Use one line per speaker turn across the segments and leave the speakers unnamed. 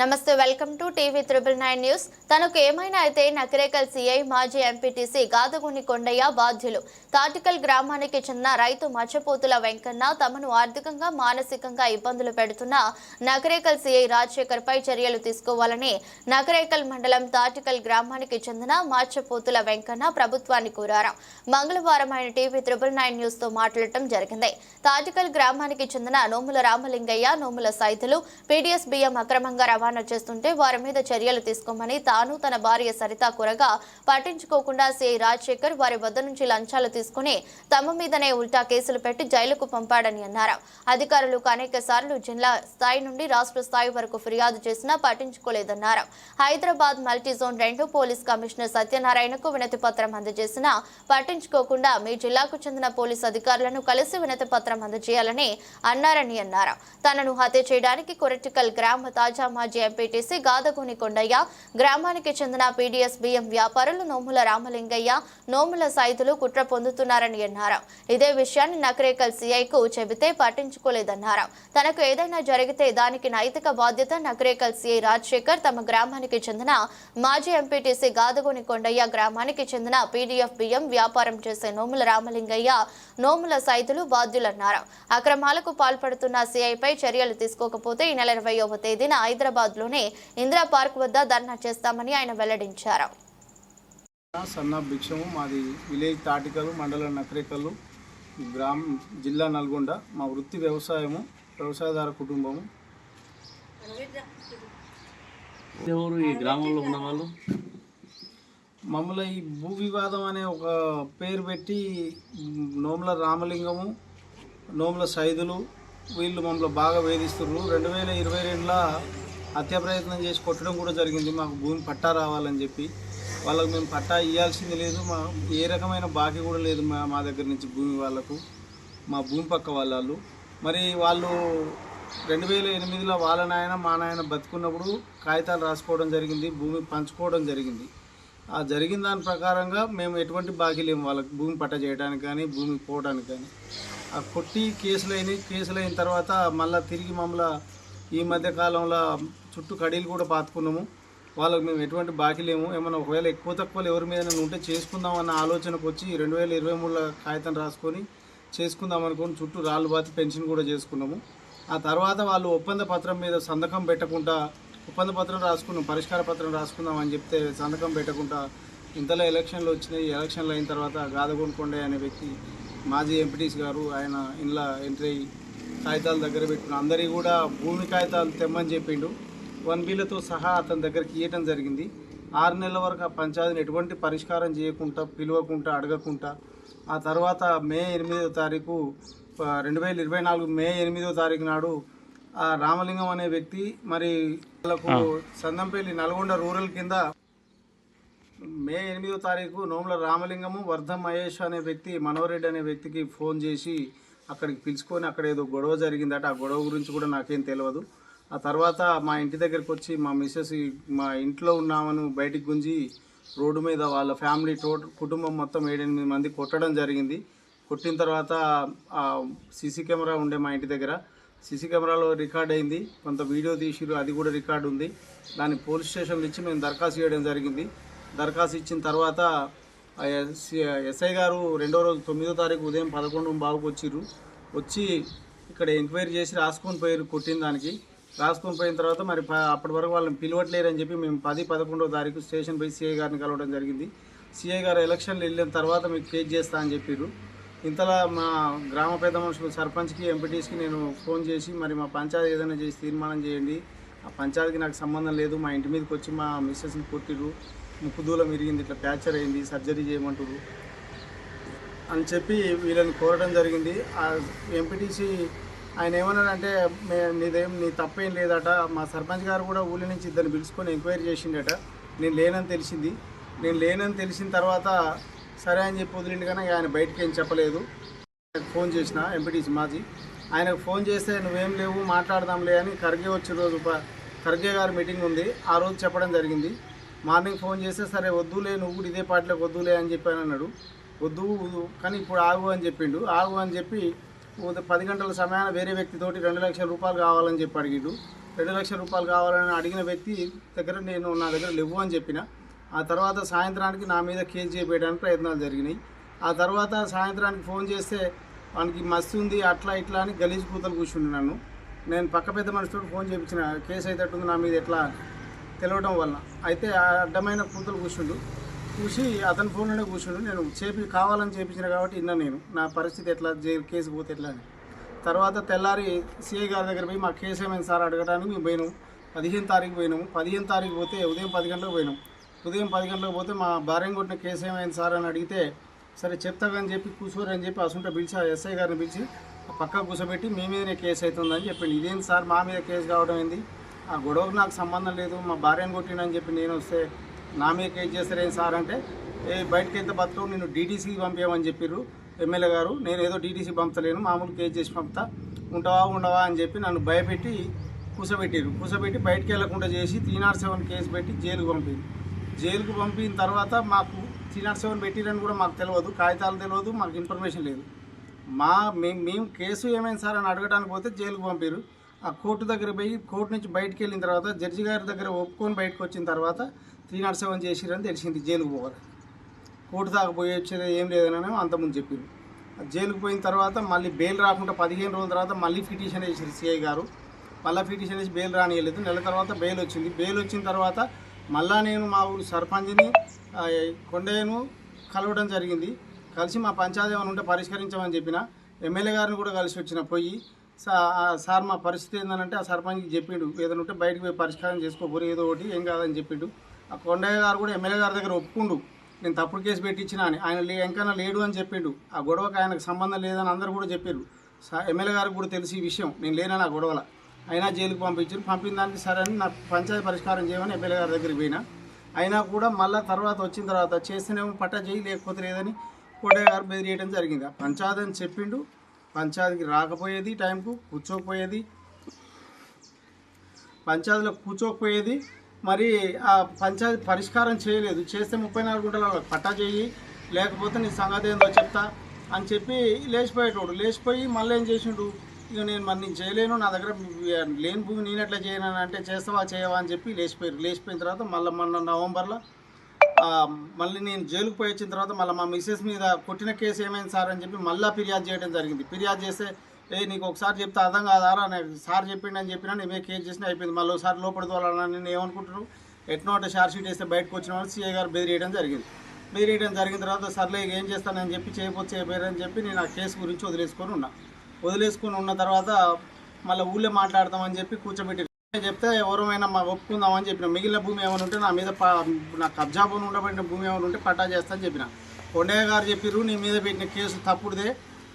నమస్తే welcome to TV triple nine news. తనకు ఏమైనా అయితే నకరేకల్ సీఐ మాజీ ఎంపీటీసీ గాదగుని కొండయ్య బాధ్యులు. తాటికల్ గ్రామానికి చెందిన రైతు మచ్చపోతుల వెంకన్న తమను ఆర్థికంగా మానసికంగా ఇబ్బందులు పెడుతున్న నకరేకల్ సీఐ రాజశేఖర్ పై చర్యలు తీసుకోవాలని నకరేకల్ మండలం తాటికల్ గ్రామానికి చెందిన మాచపోతుల వెంకన్న ప్రభుత్వాన్ని కోరారు. మంగళవారం ఆయన టీవీ త్రిబుల్ నైన్ న్యూస్తో మాట్లాడటం జరిగింది. తాటికల్ గ్రామానికి చెందిన నోముల రామలింగయ్య నోముల సైతులు పీడీఎస్ బియ్యం అక్రమంగా రవాణా చేస్తుంటే వారి మీద చర్యలు తీసుకోమని తాను తన భార్య సరిత కూరగా పట్టించుకోకుండా సిఐ రాజశేఖర్ వారి వద్ద నుంచి లంచాలు తీసుకుని తమ మీదనే ఉల్టా కేసులు పెట్టి జైలుకు పంపాడని అన్నారు. అధికారులకు అనేక సార్లు జిల్లా స్థాయి నుండి రాష్ట్ర స్థాయి వరకు ఫిర్యాదు చేసినా పట్టించుకోలేదన్నారు. హైదరాబాద్ మల్టీ జోన్ రెండు పోలీస్ కమిషనర్ సత్యనారాయణకు వినతి పత్రం అందజేసినా పట్టించుకోకుండా మీ జిల్లాకు చెందిన పోలీస్ అధికారులను కలిసి వినతి పత్రం అందజేయాలని అన్నారని అన్నారు. తనను హత్య చేయడానికి కొరటికల్ గ్రామ తాజా మాజీ ఎంపీటీసీ గాదగుని కొండయ్య గ్రామానికి చెందిన పీడీఎస్ బియ్యం వ్యాపారులు నోముల రామలింగయ్య నోముల సైతులు కుట్ర పొందుతున్నారని అన్నారు. ఇదే విషయాన్ని నకరేకల్ సీఐకు చెబితే పట్టించుకోలేదన్నారు. తనకు ఏదైనా జరిగితే దానికి నైతిక బాధ్యత నకరేకల్ సీఐ రాజశేఖర్. తమ గ్రామానికి చెందిన మాజీ ఎంపీటీసీ గాదగుని కొండయ్య గ్రామానికి చెందిన పీడీఎఫ్ బియ్యం వ్యాపారం చేసే నోముల రామలింగయ్య నోముల సైతులు బాధ్యులన్నారు. అక్రమాలకు పాల్పడుతున్న సీఐపై చర్యలు తీసుకోకపోతే ఈ నెల ఇరవైవ తేదీన హైదరాబాద్ లోనే ఇందిరా పార్క్ వద్ద ధర్నా చేస్తామని ఆయన వెల్లడించారు.
సన్న భిక్షము మాది విలేజ్ తాటికలు మండలం నకరేకల్లు గ్రామం జిల్లా నల్గొండ. మా వృత్తి వ్యవసాయము వ్యవసాయదార కుటుంబము.
ఎవరు ఈ గ్రామంలో ఉన్న వాళ్ళు
మమ్మల్ని ఈ భూ వివాదం అనే ఒక పేరు పెట్టి నోముల రామలింగము నోముల సైదులు వీళ్ళు మమ్మల్ని బాగా వేధిస్తున్నారు రెండు వేల ఇరవై రెండులో హత్య ప్రయత్నం చేసి కొట్టడం కూడా జరిగింది. మాకు భూమి పట్టా రావాలని చెప్పి. వాళ్ళకు మేము పట్టా ఇవ్వాల్సింది లేదు. మా ఏ రకమైన బాకీ కూడా లేదు మా మా దగ్గర నుంచి భూమి వాళ్ళకు మా భూమి పక్క వాళ్ళు మరి వాళ్ళు రెండు వేల ఎనిమిదిలో వాళ్ళ నాయన మా నాయన బతుకున్నప్పుడు కాగితాలు రాసుకోవడం జరిగింది భూమి పంచుకోవడం జరిగింది. ఆ జరిగిన దాని ప్రకారంగా మేము ఎటువంటి బాకీ లేము వాళ్ళకి భూమి పట్ట చేయడానికి కానీ భూమి పోవడానికి కానీ. ఆ కొట్టి కేసులు అయినాయి. కేసులు అయిన తర్వాత మళ్ళీ తిరిగి మమ్మల్ని ఈ మధ్య కాలంలో చుట్టూ కడీలు కూడా పాతుకున్నాము. వాళ్ళకి మేము ఎటువంటి బాకీ లేము. ఏమైనా ఒకవేళ ఎక్కువ తక్కువలు ఎవరి మీద ఉంటే చేసుకుందాం అన్న ఆలోచనకు వచ్చి రెండు వేల ఇరవై మూడులో కాగితం రాసుకొని చేసుకుందాం అనుకుని చుట్టూ రాళ్ళు బాతి పెన్షన్ కూడా చేసుకున్నాము. ఆ తర్వాత వాళ్ళు ఒప్పంద పత్రం మీద సంతకం పెట్టకుండా ఒప్పంద పత్రం రాసుకున్నాం పరిష్కార పత్రం రాసుకుందాం అని చెప్తే సంతకం పెట్టకుండా ఇంతలో ఎలక్షన్లు వచ్చినాయి. ఎలక్షన్లు అయిన తర్వాత గాదగొనకొండే అనే వ్యక్తి మాజీ ఎంపీటీస్ గారు ఆయన ఇంట్లో ఎంట్రీ అయ్యి కాగితాలు దగ్గర పెట్టుకుని అందరికీ కూడా భూమి కాగితాలు తెమ్మని చెప్పిండు. వన్ బిల్లతో సహా అతని దగ్గరికి ఇవ్వటం జరిగింది. ఆరు నెలల వరకు ఆ పంచాయతీని ఎటువంటి పరిష్కారం చేయకుండా పిలవకుండా అడగకుండా ఆ తర్వాత మే ఎనిమిదో తారీఖు రెండు వేల ఇరవై నాలుగు మే ఎనిమిదో తారీఖు నాడు ఆ రామలింగం అనే వ్యక్తి మరి వాళ్ళకు సందంపల్లి నల్గొండ రూరల్ కింద మే ఎనిమిదో తారీఖు నోముల రామలింగము వర్ధం మహేష్ అనే వ్యక్తి మనోరెడ్డి అనే వ్యక్తికి ఫోన్ చేసి అక్కడికి పిలుచుకొని అక్కడ ఏదో గొడవ జరిగిందట. ఆ గొడవ గురించి కూడా నాకేం తెలియదు ఆ తర్వాత మా ఇంటి దగ్గరికి వచ్చి మా మిస్సెస్ మా ఇంట్లో ఉన్నామని బయటికి గుంజి రోడ్డు మీద వాళ్ళ ఫ్యామిలీ టోట కుటుంబం మొత్తం ఏడెనిమిది మంది కొట్టడం జరిగింది. కొట్టిన తర్వాత సీసీ కెమెరా ఉండే మా ఇంటి దగ్గర. సీసీ కెమెరాలో రికార్డ్ అయింది. కొంత వీడియో తీసిరు అది కూడా రికార్డు ఉంది. దాన్ని పోలీస్ స్టేషన్లో ఇచ్చి మేము దరఖాస్తు చేయడం జరిగింది. దరఖాస్తు ఇచ్చిన తర్వాత ఎస్ఐ గారు రెండో రోజు తొమ్మిదో తారీఖు ఉదయం పదకొండు బాబుకి వచ్చిర్రు. వచ్చి ఇక్కడ ఎంక్వైరీ చేసి రాసుకొని పోయారు కొట్టిన దానికి. రాసుకొని పోయిన తర్వాత మరి అప్పటి వరకు వాళ్ళని పిలవట్లేరని చెప్పి మేము పది పదకొండో తారీఖు స్టేషన్ పోయి సిఐ గారిని కలవడం జరిగింది. సిఐ గారు ఎలక్షన్లు వెళ్ళిన తర్వాత మీకు కేసు చేస్తా అని చెప్పారు ఇంతలా మా గ్రామ పెద్ద మనుషులు సర్పంచ్కి ఎంపీటీస్కి నేను ఫోన్ చేసి మరి మా పంచాయతీ ఏదైనా చేసి తీర్మానం చేయండి. ఆ పంచాయతీకి నాకు సంబంధం లేదు. మా ఇంటి మీదకి వచ్చి మా మిస్సెస్ని కొట్టిరు ముక్కు దూలం ఇరిగింది ఇట్లా ఫ్రాక్చర్ అయింది సర్జరీ చేయమంటారు అని చెప్పి వీళ్ళని కోరడం జరిగింది. ఎంపీటీసీ ఆయన ఏమన్నాడంటే మే నీదేం నీ తప్పేం లేదట. మా సర్పంచ్ గారు కూడా ఊళ్ళో నుంచి ఇద్దరిని పిలుచుకొని ఎంక్వైరీ చేసిండట. నేను లేనని తెలిసింది. నేను లేనని తెలిసిన తర్వాత సరే అని చెప్పి వదిలిండు కానీ ఆయన బయటకు ఏం చెప్పలేదు. ఆయనకు ఫోన్ చేసిన ఎంపీటీసీ మాజీ. ఆయనకు ఫోన్ చేస్తే నువ్వేం లేవు మాట్లాడదాంలే అని ఖర్గే వచ్చే రోజు ఖర్గే గారి మీటింగ్ ఉంది. ఆ రోజు చెప్పడం జరిగింది. మార్నింగ్ ఫోన్ చేస్తే సరే వద్దులే నువ్వు కూడా ఇదే పార్టీలోకి వద్దులే అని చెప్పాను అన్నాడు. వద్దు కానీ ఇప్పుడు ఆగు అని చెప్పిండు. ఆగు అని చెప్పి పది గంటల సమయాన వేరే వ్యక్తితోటి రెండు లక్షల రూపాయలు కావాలని చెప్పి అడిగిండు. రెండు లక్షల రూపాయలు కావాలని అడిగిన వ్యక్తి దగ్గర నేను నా దగ్గర లేవు అని చెప్పిన. ఆ తర్వాత సాయంత్రానికి నా మీద కేసు చేయడానికి ప్రయత్నాలు జరిగినాయి. ఆ తర్వాత సాయంత్రానికి ఫోన్ చేస్తే వానికి మస్తు ఉంది అట్లా ఇట్లా అని గలీజ్ కూతలు కూర్చుండి నన్ను. నేను పక్క పెద్ద మనిషితో ఫోన్ చేయించిన కేసు అయితే ఉంది నా మీద ఎట్లా? తెలవడం వల్ల అయితే ఆ అడ్డమైన కూతురు కూర్చుండు చూసి అతని ఫోన్లోనే కూర్చుండు నేను చేపి కావాలని చేపించిన కాబట్టి ఇన్న నేను. నా పరిస్థితి ఎట్లా? జైలు కేసు పోతే ఎట్లా అని. తర్వాత తెల్లారి సిఐ గారి దగ్గర పోయి మా కేసు ఏమైంది సార్ అడగడానికి మేము పోయినాము పదిహేను తారీఖు పోయినాము పదిహేను తారీఖు పోతే ఉదయం పది గంటలకు పోయినాం. ఉదయం పది గంటలకు పోతే మా భార్యం కొట్టిన కేసు ఏమైంది సార్ అని అడిగితే సరే చెప్తాగని చెప్పి కూర్చోరు అని చెప్పి అసుంట పిలిచి ఆ ఎస్ఐ గారిని పిలిచి ఆ పక్క కూర్చోబెట్టి మీ మీదనే కేసు అవుతుందని చెప్పింది ఇదేంటి సార్? మా మీద కేసు కావడం ఏంది? ఆ గొడవకు నాకు సంబంధం లేదు మా భార్యను కొట్టినని చెప్పి నేను వస్తే నా మీద కేసు చేస్తారేం సార్ అంటే ఏ బయటకి ఎంత బతుకు నేను డీటీసీకి పంపేయమని చెప్పిర్రు ఎమ్మెల్యే గారు. నేను ఏదో డీటీసీ పంపలేను మామూలు కేసు చేసి పంపుతా ఉంటావా ఉండవా అని చెప్పి నన్ను భయపెట్టి కూసబెట్టిరు కూసబెట్టి బయటికి వెళ్ళకుండా చేసి త్రీ నాట్ సెవెన్ కేసు పెట్టి జైలుకు పంపింది జైలుకు పంపిన తర్వాత మాకు త్రీ నాట్ సెవెన్ పెట్టిరని కూడా మాకు తెలియదు కాగితాలు తెలియదు మాకు ఇన్ఫర్మేషన్ లేదు. మా మేము మేము కేసు ఏమైంది సార్ అని అడగడానికి పోతే జైలుకు పంపారు ఆ కోర్టు దగ్గర పోయి కోర్టు నుంచి బయటికి వెళ్ళిన తర్వాత జడ్జి గారి దగ్గర ఒప్పుకొని బయటకు వచ్చిన తర్వాత త్రీ నాట్ సెవెన్ చేసిరని తెలిసింది జైలుకు పోవాలి. కోర్టు దాకా పోయి వచ్చేది ఏం లేదని అంతకుముందు చెప్పారు జైలుకు పోయిన తర్వాత మళ్ళీ బెయిల్ రాకుండా పదిహేను రోజుల తర్వాత మళ్ళీ పిటిషన్ వేసారు సిఐ గారు. మళ్ళీ పిటిషన్ వేసి బెయిల్ రానియలేదు. నెల తర్వాత బెయిల్ వచ్చింది. బెయిల్ వచ్చిన తర్వాత మళ్ళా నేను మా ఊరు సర్పంచ్ని కొండయ్యను కలవడం జరిగింది. కలిసి మా పంచాయతీ ఏమైనా ఉంటే పరిష్కరించమని చెప్పిన. ఎమ్మెల్యే గారిని కూడా కలిసి వచ్చిన పోయి సార్ మా పరిస్థితి ఏంటంటే ఆ సర్పంచ్కి చెప్పిండు. ఏదైనా ఉంటే బయటకు పోయి పరిష్కారం చేసుకోబోరు ఏదో ఒకటి ఏం కాదని చెప్పిండు. ఆ కొండయ్య గారు కూడా ఎమ్మెల్యే గారి దగ్గర ఒప్పుకుండు. నేను తప్పుడు కేసు పెట్టించిన అని. ఆయన లే ఎంకన్నా లేడు అని చెప్పిండు. ఆ గొడవకు ఆయనకు సంబంధం లేదని అందరూ కూడా చెప్పారు ఎమ్మెల్యే గారికి కూడా తెలిసి ఈ విషయం. నేను లేనని ఆ గొడవల? అయినా జైలుకు పంపించారు పంపిన దానికి సరే అని నా పంచాయతీ పరిష్కారం చేయమని ఎమ్మెల్యే గారి దగ్గరికి పోయినా. అయినా కూడా మళ్ళీ తర్వాత వచ్చిన తర్వాత చేస్తేనేమో పట్టా చేయి లేకపోతే లేదని కోటయ్య గారు బెదిరియడం జరిగింది. ఆ పంచాయతీ అని చెప్పిండు. పంచాయతీకి రాకపోయేది టైంకు కూర్చోకపోయేది. పంచాయతీలో కూర్చోకపోయేది. మరి ఆ పంచాయతీ పరిష్కారం చేయలేదు. చేస్తే ముప్పై నాలుగు గంటల పట్టా చేయి లేకపోతే నీ సంగతి ఏందో చెప్తా అని చెప్పి లేచిపోయేటోడు. లేచిపోయి మళ్ళీ ఏం చేసిండు? ఇక నేను మరి నేను చేయలేను నా దగ్గర లేని భూమి నేను ఎట్లా చేయను అంటే చేస్తావా చేయవా అని చెప్పి లేచిపోయారు. లేచిపోయిన తర్వాత మళ్ళీ మొన్న నవంబర్లో మళ్ళీ నేను జైలుకు పోయి వచ్చిన తర్వాత మళ్ళీ మా మిస్సెస్ మీద కొట్టిన కేసు ఏమైంది సార్ అని చెప్పి మళ్ళీ ఫిర్యాదు చేయడం జరిగింది. ఫిర్యాదు చేస్తే ఏ నీకు ఒకసారి చెప్తే అర్థం కాదారా నాకు సార్ చెప్పిండి అని చెప్పినా నేను కేసు చేసిన అయిపోయింది. మళ్ళీ ఒకసారి లోపల నేను ఏమనుకుంటున్నాను? ఎట్నో అంటే షార్ట్ షీట్ వేస్తే బయటకు వచ్చిన వాళ్ళు సీఏ గారు బెదిరేయడం జరిగింది. బెదిరేయడం జరిగిన తర్వాత సర్లే ఏం చేస్తానని చెప్పి చేయకపోతే చేయబోయారని చెప్పి నేను ఆ కేసు గురించి వదిలేసుకొని ఉన్నా. వదిలేసుకొని ఉన్న తర్వాత మళ్ళీ ఊళ్ళో మాట్లాడతామని చెప్పి కూర్చోబెట్టి చెప్తే ఎవరైనా మా ఒప్పుకుందామని చెప్పిన మిగిలిన భూమి ఏమైనా ఉంటే నా మీద నా కబ్జా భూమి ఉండబడిన భూమి ఏమైనా ఉంటే పట్టా చేస్తానని చెప్పిన. కొండయ్య గారు చెప్పిర్రు నీ మీద పెట్టిన కేసు తప్పుడుదే.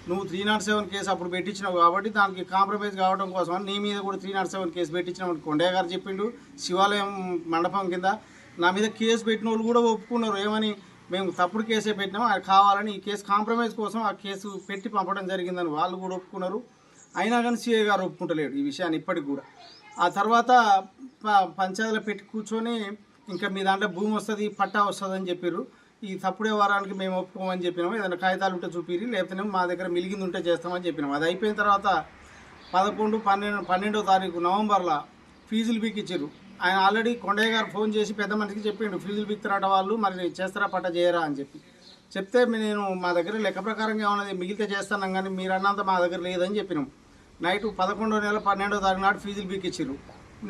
నువ్వు త్రీ నాట్ సెవెన్ కేసు అప్పుడు పెట్టించినావు కాబట్టి దానికి కాంప్రమైజ్ కావడం కోసం నీ మీద కూడా త్రీ నాట్ సెవెన్ కేసు పెట్టించినావు కొండయ్య గారు చెప్పిండు. శివాలయం మండపం కింద నా మీద కేసు పెట్టిన వాళ్ళు కూడా ఒప్పుకున్నారు. ఏమని? మేము తప్పుడు కేసే పెట్టినాం. అది కావాలని ఈ కేసు కాంప్రమైజ్ కోసం ఆ కేసు పెట్టి పంపడం జరిగిందని వాళ్ళు కూడా ఒప్పుకున్నారు. అయినా కానీ సిఐ గారు ఒప్పుకుంటలేడు ఈ విషయాన్ని ఇప్పటికి కూడా. ఆ తర్వాత పంచాయతీలో పెట్టి కూర్చొని ఇంకా మీ దాంట్లో భూమి వస్తుంది పట్టా వస్తుంది అని చెప్పారు ఈ తప్పుడే వారానికి మేము ఒప్పుకోమని చెప్పినాము. ఏదైనా కాగితాలు ఉంటే చూపిరి లేకపోతే మా దగ్గర మిలిగింది ఉంటే చేస్తామని చెప్పినాం అది అయిపోయిన తర్వాత పదకొండు పన్నెండు పన్నెండో తారీఖు నవంబర్లో ఫీజులు పీకిచ్చారు ఆయన ఆల్రెడీ కొండయ్య గారు ఫోన్ చేసి పెద్ద మనిషికి చెప్పిండు ఫీజులు బిక్తారట వాళ్ళు? మరి చేస్తారా పట్ట చేయరా? అని చెప్పి. చెప్తే నేను మా దగ్గర లెక్క ప్రకారంగా ఉన్నది మిగిలితే చేస్తాను కానీ మీరు అన్నంత మా దగ్గర లేదని చెప్పినాం నైట్ పదకొండో నెల పన్నెండో తారీఖు నాడు ఫీజులు పీకిచ్చారు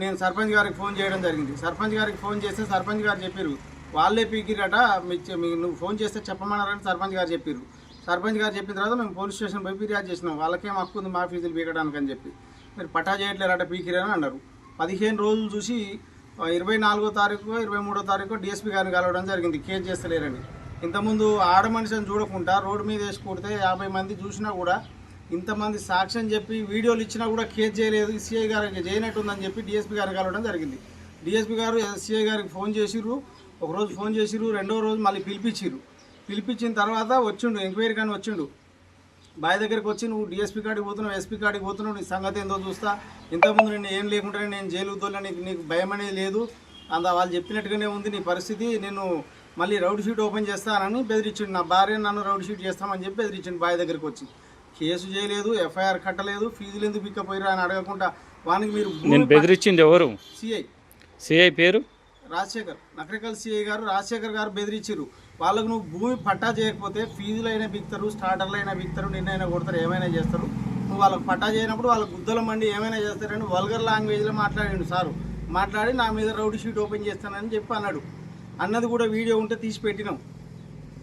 నేను సర్పంచ్ గారికి ఫోన్ చేయడం జరిగింది. సర్పంచ్ గారికి ఫోన్ చేస్తే సర్పంచ్ గారు చెప్పారు వాళ్ళే పీకిరట మీకు నువ్వు ఫోన్ చేస్తే చెప్పమన్నారని సర్పంచ్ గారు చెప్పారు సర్పంచ్ గారు చెప్పిన తర్వాత మేము పోలీస్ స్టేషన్ పోయి ఫిర్యాదు చేసినాం. వాళ్ళకేం హక్కు ఉంది మా ఫీజులు పీకడానికి అని చెప్పి. మీరు పట్టా చేయట్లేరట పీకిరని అన్నారు. పదిహేను రోజులు చూసి ఇరవై నాలుగో తారీఖు ఇరవై మూడో తారీఖు డిఎస్పీ గారిని కలవడం జరిగింది. కేసు చేస్తలేరని. ఇంతకుముందు ఆడ మనిషిని చూడకుండా రోడ్డు మీద వేసి కొడితే యాభై మంది చూసినా కూడా ఇంతమంది సాక్ష్యం చెప్పి వీడియోలు ఇచ్చినా కూడా కేసు చేయలేదు. సిఐ గారికి చేయనట్టుందని చెప్పి డిఎస్పీ గారికి కలవడం జరిగింది. డిఎస్పీ గారు సిఐ గారికి ఫోన్ చేసిర్రు. ఒకరోజు ఫోన్ చేసిర్రు రెండో రోజు మళ్ళీ పిలిపించిర్రు. పిలిపించిన తర్వాత వచ్చిండు ఎంక్వైరీ కానీ వచ్చిండు. బాయ్ దగ్గరికి వచ్చి నువ్వు డిఎస్పీ కాడికి పోతున్నావు ఎస్పీ కాడికి పోతున్నావు నీ సంగతి ఏందో చూస్తా. ఇంతకుముందు నేను ఏం లేకుండానే నేను జైలు తోలే నీకు నీకు భయం అనేది లేదు. అంత వాళ్ళు చెప్పినట్టుగానే ఉంది నీ పరిస్థితి. నేను మళ్ళీ రౌడ్ షీట్ ఓపెన్ చేస్తానని బెదిరించిండు. నా భార్య నన్ను రౌడ్ షీట్ చేస్తామని చెప్పి బెదిరించిండు బాయ్ దగ్గరికి వచ్చి. కేసు చేయలేదు ఎఫ్ఐఆర్ కట్టలేదు ఫీజులు ఎందుకు పిక్కపోయారు అని అడగకుండా వానికి మీరు
నేను బెదిరించింది ఎవరు?
సిఐ.
సిఐ పేరు?
రాజశేఖర్ నకరికల్ సిఐ గారు రాజశేఖర్ గారు బెదిరించారు వాళ్ళకు నువ్వు భూమి పట్టా చేయకపోతే ఫీజులు అయినా బిక్తారు స్టార్టర్లు అయినా బిక్తారు నిన్నైనా కొడతారు ఏమైనా చేస్తారు? నువ్వు వాళ్ళకి పట్టా చేయనప్పుడు వాళ్ళ గుద్దల మండి ఏమైనా చేస్తారని వల్గర్ లాంగ్వేజ్లో మాట్లాడిండు సారు. మాట్లాడి నా మీద రౌడీ షీట్ ఓపెన్ చేస్తానని చెప్పి అన్నాడు. అన్నది కూడా వీడియో ఉంటే తీసి పెట్టినాం.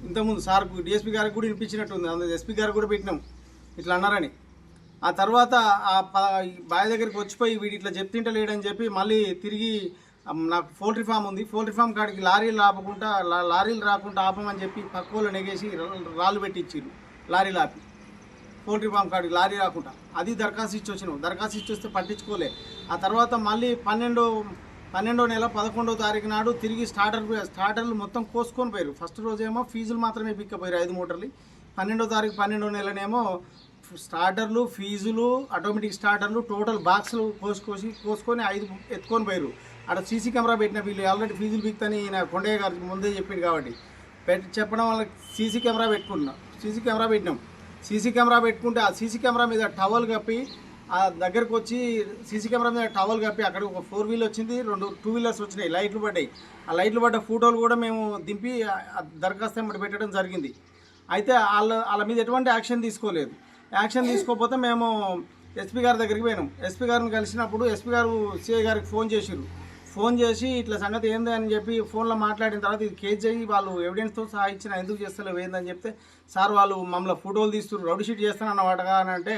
ఇంతకుముందు సార్కు డిఎస్పీ గారికి కూడా వినిపించినట్టు ఉంది అందులో ఎస్పీ గారికి కూడా పెట్టినాం. ఇట్లా అన్నారని. ఆ తర్వాత ఆ బావి బాయ్ దగ్గరికి వచ్చిపోయి వీడు ఇట్లా చెప్తింట లేడని చెప్పి మళ్ళీ తిరిగి నాకు పోల్ట్రీ ఫామ్ ఉంది. పోల్ట్రీ ఫామ్ కాడికి లారీలు ఆపకుండా లారీలు రాకుండా ఆపమని చెప్పి పక్కోళ్ళు నెగేసి రాళ్ళు పెట్టి లారీలు ఆపి పోల్ట్రీ ఫామ్ కాడికి లారీ రాకుండా. అది దరఖాస్తు ఇచ్చి వచ్చినాం. దరఖాస్తు ఇచ్చి వస్తే పట్టించుకోలే. ఆ తర్వాత మళ్ళీ పన్నెండో పన్నెండో నెల పదకొండో తారీఖు నాడు తిరిగి స్టార్టర్ స్టార్టర్లు మొత్తం కోసుకొని పోయారు ఫస్ట్ రోజేమో ఫీజులు మాత్రమే పిక్కపోయారు ఐదు మూటర్లు. పన్నెండో తారీఖు పన్నెండో నెలనేమో స్టార్టర్లు ఫీజులు ఆటోమేటిక్ స్టార్టర్లు టోటల్ బాక్సులు కోసుకొసి కోసుకొని ఐదు ఎత్తుకొని పోయారు అక్కడ సీసీ కెమెరా పెట్టిన వీళ్ళు ఆల్రెడీ ఫీజులు పిక్తని ఈయన కొండయ్య గారు ముందే చెప్పిండు కాబట్టి. పెట్టి చెప్పడం వల్ల సీసీ కెమెరా పెట్టుకున్నాం. సీసీ కెమెరా పెట్టినాం. సీసీ కెమెరా పెట్టుకుంటే ఆ సీసీ కెమెరా మీద టవల్ కప్పి ఆ దగ్గరకు వచ్చి సీసీ కెమెరా మీద టవల్ కప్పి అక్కడ ఒక ఫోర్ వీల్ వచ్చింది రెండు టూ వీలర్స్ వచ్చినాయి లైట్లు పడ్డాయి. ఆ లైట్లు పడ్డ ఫోటోలు కూడా మేము దింపి ఆ దరఖాస్తు పెట్టడం జరిగింది. అయితే వాళ్ళ వాళ్ళ మీద ఎటువంటి యాక్షన్ తీసుకోలేదు. యాక్షన్ తీసుకోకపోతే మేము ఎస్పీ గారి దగ్గరికి పోయినాం. ఎస్పీ గారిని కలిసినప్పుడు ఎస్పీ గారు సిఐ గారికి ఫోన్ చేసిర్రు. ఫోన్ చేసి ఇట్లా సంగతి ఏంది అని చెప్పి ఫోన్లో మాట్లాడిన తర్వాత ఇది కేజ్ అయ్యి వాళ్ళు ఎవిడెన్స్తో సహా ఇచ్చిన ఎందుకు చేస్తలేవు ఏందని చెప్తే సార్ వాళ్ళు మమ్మల్ని ఫోటోలు తీస్తున్నారు రౌడీ షీట్ చేస్తానన్నవాటగా అని అంటే